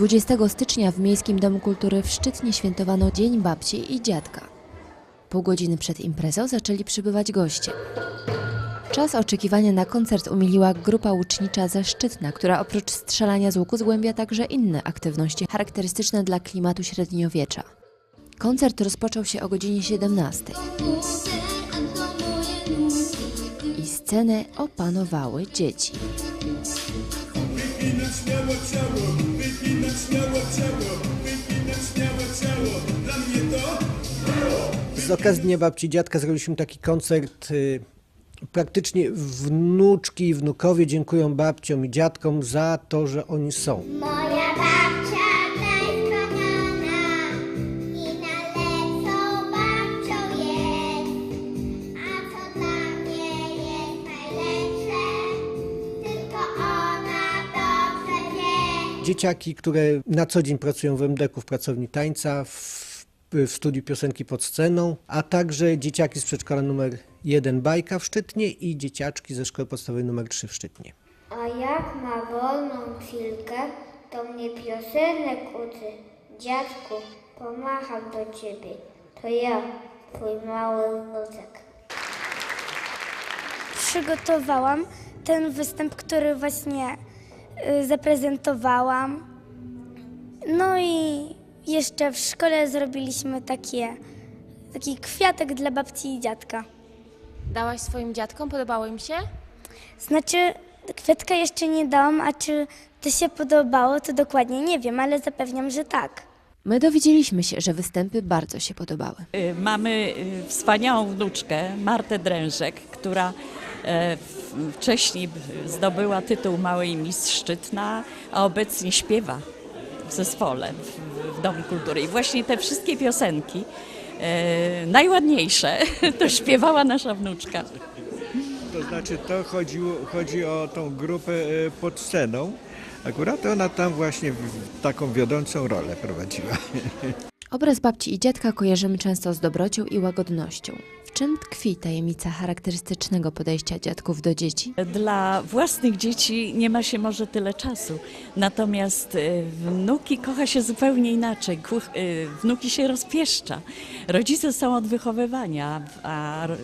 20 stycznia w Miejskim Domu Kultury w Szczytnie świętowano Dzień Babci i Dziadka. Pół godziny przed imprezą zaczęli przybywać goście. Czas oczekiwania na koncert umiliła grupa łucznicza ze Szczytna, która oprócz strzelania z łuku zgłębia także inne aktywności charakterystyczne dla klimatu średniowiecza. Koncert rozpoczął się o godzinie 17 i scenę opanowały dzieci. Z okazji Dnia Babci i Dziadka zrobiliśmy taki koncert. y, Praktycznie wnuczki i wnukowie dziękują babciom i dziadkom za to, że oni są. Moja babcia Dzieciaki, które na co dzień pracują w MDK w pracowni tańca, w, w studiu piosenki pod sceną, a także dzieciaki z przedszkola numer 1 Bajka w Szczytnie i dzieciaczki ze szkoły podstawowej numer 3 w Szczytnie. A jak ma wolną chwilkę, to mnie piosenek uczy. Dziadku, pomacham do ciebie. To ja, twój mały wnuczek. przygotowałam ten występ, który właśnie zaprezentowałam. No i jeszcze w szkole zrobiliśmy takie, taki kwiatek dla babci i dziadka. Dałaś swoim dziadkom? Podobało im się? Znaczy, kwiatka jeszcze nie dałam, a czy to się podobało, to dokładnie nie wiem, ale zapewniam, że tak. My dowiedzieliśmy się, że występy bardzo się podobały. Y, Mamy y, wspaniałą wnuczkę, Martę Drężek, która wcześniej b- zdobyła tytuł Małej Mistrz Szczytna, a obecnie śpiewa w zespole w, Domu Kultury. I właśnie te wszystkie piosenki, e, najładniejsze, to śpiewała nasza wnuczka. To znaczy to chodzi o tą grupę e, pod sceną. Akurat ona tam właśnie taką wiodącą rolę prowadziła. Obraz babci i dziadka kojarzymy często z dobrocią i łagodnością. W czym tkwi tajemnica charakterystycznego podejścia dziadków do dzieci? Dla własnych dzieci nie ma się może tyle czasu, natomiast y, wnuki kocha się zupełnie inaczej. Y, Wnuki się rozpieszcza. Rodzice są od wychowywania, a y,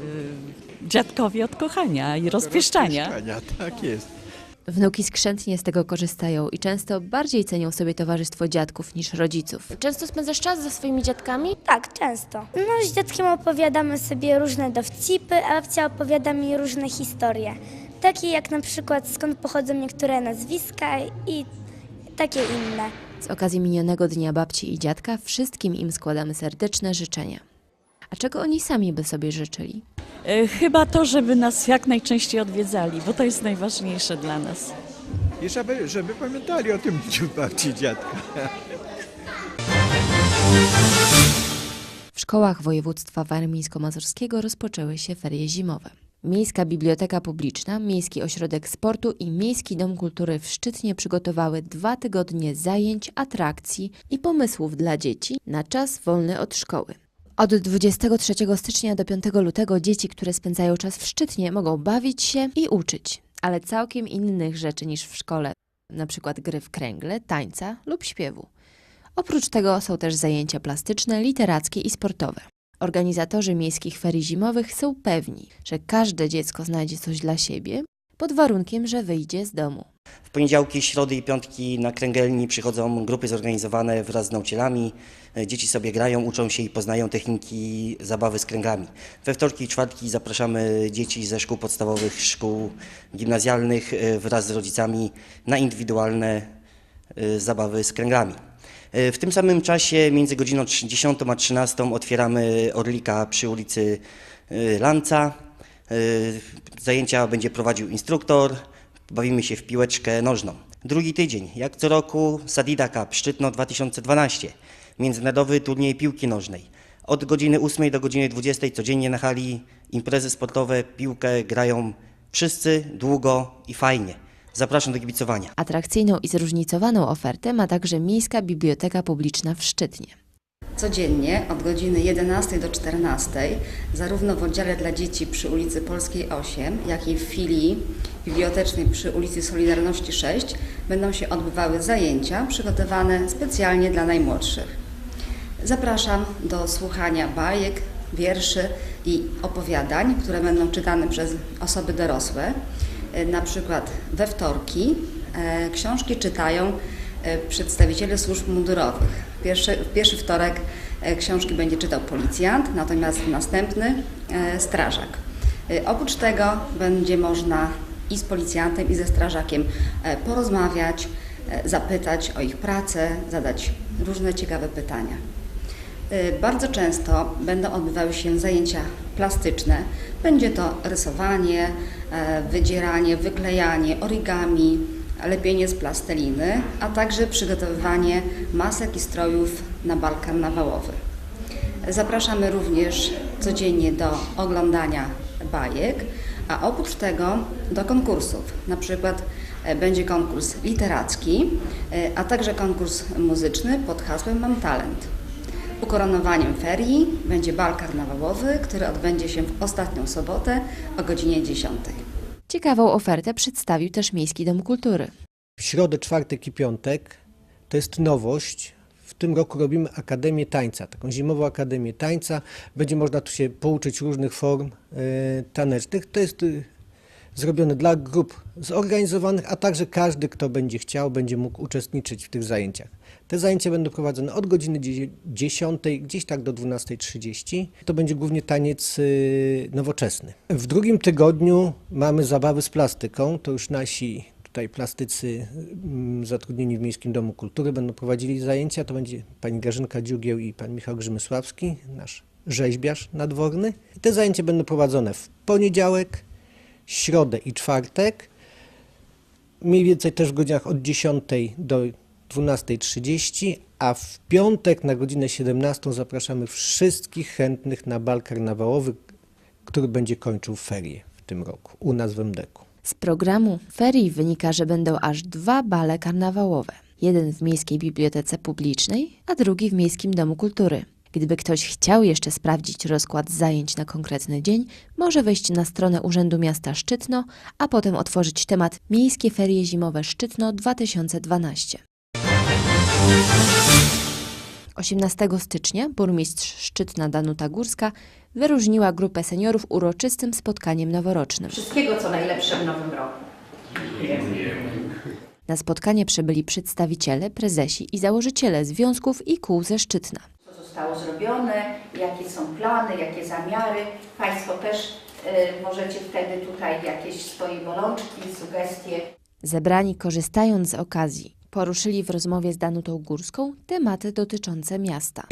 dziadkowie od kochania i rozpieszczania. Rozpieszczania, Tak jest. Wnuki skrzętnie z tego korzystają i często bardziej cenią sobie towarzystwo dziadków niż rodziców. Często spędzasz czas ze swoimi dziadkami? Tak, często. No, z dziadkiem opowiadamy sobie różne dowcipy, a babcia opowiada mi różne historie. Takie jak na przykład skąd pochodzą niektóre nazwiska i takie inne. Z okazji minionego Dnia Babci i Dziadka wszystkim im składamy serdeczne życzenia. A czego oni sami by sobie życzyli? Y, Chyba to, żeby nas jak najczęściej odwiedzali, bo to jest najważniejsze dla nas. I żeby, żeby pamiętali o tym dniu babci dziadka. W szkołach województwa warmińsko-mazurskiego rozpoczęły się ferie zimowe. Miejska Biblioteka Publiczna, Miejski Ośrodek Sportu i Miejski Dom Kultury w Szczytnie przygotowały dwa tygodnie zajęć, atrakcji i pomysłów dla dzieci na czas wolny od szkoły. Od 23 stycznia do 5 lutego dzieci, które spędzają czas w Szczytnie, mogą bawić się i uczyć, ale całkiem innych rzeczy niż w szkole, przykład gry w kręgle, tańca lub śpiewu. Oprócz tego są też zajęcia plastyczne, literackie i sportowe. Organizatorzy miejskich ferii zimowych są pewni, że każde dziecko znajdzie coś dla siebie, pod warunkiem, że wyjdzie z domu. W poniedziałki, środy i piątki na kręgelni przychodzą grupy zorganizowane wraz z nauczycielami. Dzieci sobie grają, uczą się i poznają techniki zabawy z kręgami. We wtorki i czwartki zapraszamy dzieci ze szkół podstawowych, szkół gimnazjalnych e, wraz z rodzicami na indywidualne e, zabawy z kręgami. E, W tym samym czasie między godziną 10 a 13 otwieramy Orlika przy ulicy Lanca. Zajęcia będzie prowadził instruktor. Bawimy się w piłeczkę nożną. Drugi tydzień, jak co roku, Sadida Cup Szczytno 2012. Międzynarodowy turniej piłki nożnej. Od godziny 8 do godziny 20 codziennie na hali imprezy sportowe, piłkę grają wszyscy długo i fajnie. Zapraszam do kibicowania. Atrakcyjną i zróżnicowaną ofertę ma także Miejska Biblioteka Publiczna w Szczytnie. Codziennie od godziny 11 do 14, zarówno w oddziale dla dzieci przy ulicy Polskiej 8, jak i w filii bibliotecznej przy ulicy Solidarności 6 będą się odbywały zajęcia przygotowane specjalnie dla najmłodszych. Zapraszam do słuchania bajek, wierszy i opowiadań, które będą czytane przez osoby dorosłe. E, Na przykład we wtorki e, książki czytają e, przedstawiciele służb mundurowych. Pierwszy, pierwszy wtorek książki będzie czytał policjant, natomiast następny strażak. Oprócz tego będzie można i z policjantem, i ze strażakiem e, porozmawiać, e, zapytać o ich pracę, zadać różne ciekawe pytania. Y, Bardzo często będą odbywały się zajęcia plastyczne. Będzie to rysowanie, e, wydzieranie, wyklejanie, origami, lepienie z plasteliny, a także przygotowywanie masek i strojów na bal karnawałowy. Zapraszamy również codziennie do oglądania bajek, a oprócz tego do konkursów. Na przykład e, będzie konkurs literacki, e, a także konkurs muzyczny pod hasłem Mam talent. Ukoronowaniem ferii będzie bal karnawałowy, który odbędzie się w ostatnią sobotę o godzinie 10. Ciekawą ofertę przedstawił też Miejski Dom Kultury. W środę, czwartek i piątek to jest nowość. W tym roku robimy Akademię Tańca, taką zimową Akademię Tańca. Będzie można tu się pouczyć różnych form e, tanecznych. To jest e, zrobione dla grup zorganizowanych, a także każdy, kto będzie chciał, będzie mógł uczestniczyć w tych zajęciach. Te zajęcia będą prowadzone od godziny dzie- 10, gdzieś tak do 12.30. To będzie głównie taniec y, nowoczesny. W drugim tygodniu mamy zabawy z plastyką. To już nasi tutaj plastycy mm, zatrudnieni w Miejskim Domu Kultury będą prowadzili zajęcia. To będzie pani Grażynka Dziugieł i pan Michał Grzymysławski, nasz rzeźbiarz nadworny. I te zajęcia będą prowadzone w poniedziałek, środę i czwartek. Mniej więcej też w godzinach od 10 do 12.30, a w piątek na godzinę 17 zapraszamy wszystkich chętnych na bal karnawałowy, który będzie kończył ferie w tym roku u nas w MDK-u. Z programu ferii wynika, że będą aż dwa bale karnawałowe. Jeden w Miejskiej Bibliotece Publicznej, a drugi w Miejskim Domu Kultury. Gdyby ktoś chciał jeszcze sprawdzić rozkład zajęć na konkretny dzień, może wejść na stronę Urzędu Miasta Szczytno, a potem otworzyć temat Miejskie Ferie Zimowe Szczytno 2012. 18 stycznia burmistrz Szczytna Danuta Górska wyróżniła grupę seniorów uroczystym spotkaniem noworocznym. Wszystkiego co najlepsze w nowym roku. Na spotkanie przybyli przedstawiciele, prezesi i założyciele związków i kół ze Szczytna. Co zostało zrobione, jakie są plany, jakie zamiary. Państwo też y, możecie wtedy tutaj jakieś swoje bolączki, sugestie Zebrani, korzystając z okazji, poruszyli w rozmowie z Danutą Górską tematy dotyczące miasta.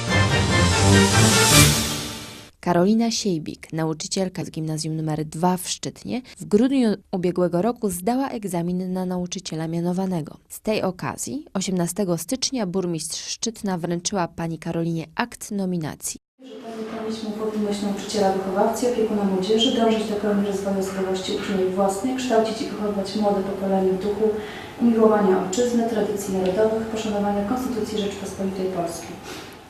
Karolina Siejbik, nauczycielka z gimnazjum nr 2 w Szczytnie, w grudniu ubiegłego roku zdała egzamin na nauczyciela mianowanego. Z tej okazji 18 stycznia burmistrz Szczytna wręczyła pani Karolinie akt nominacji. Wypełnić mu powinność nauczyciela wychowawcy, opiekuna młodzieży, dążyć do pełni rozwoju osobowości uczniów własnych, kształcić i wychowywać młode pokolenie w duchu umiłowania ojczyzny, tradycji narodowych, poszanowania Konstytucji Rzeczypospolitej Polskiej.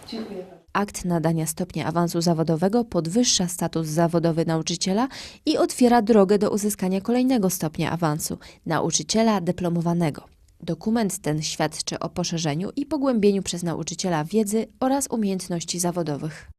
Dziękuję bardzo. Akt nadania stopnia awansu zawodowego podwyższa status zawodowy nauczyciela i otwiera drogę do uzyskania kolejnego stopnia awansu nauczyciela dyplomowanego. Dokument ten świadczy o poszerzeniu i pogłębieniu przez nauczyciela wiedzy oraz umiejętności zawodowych.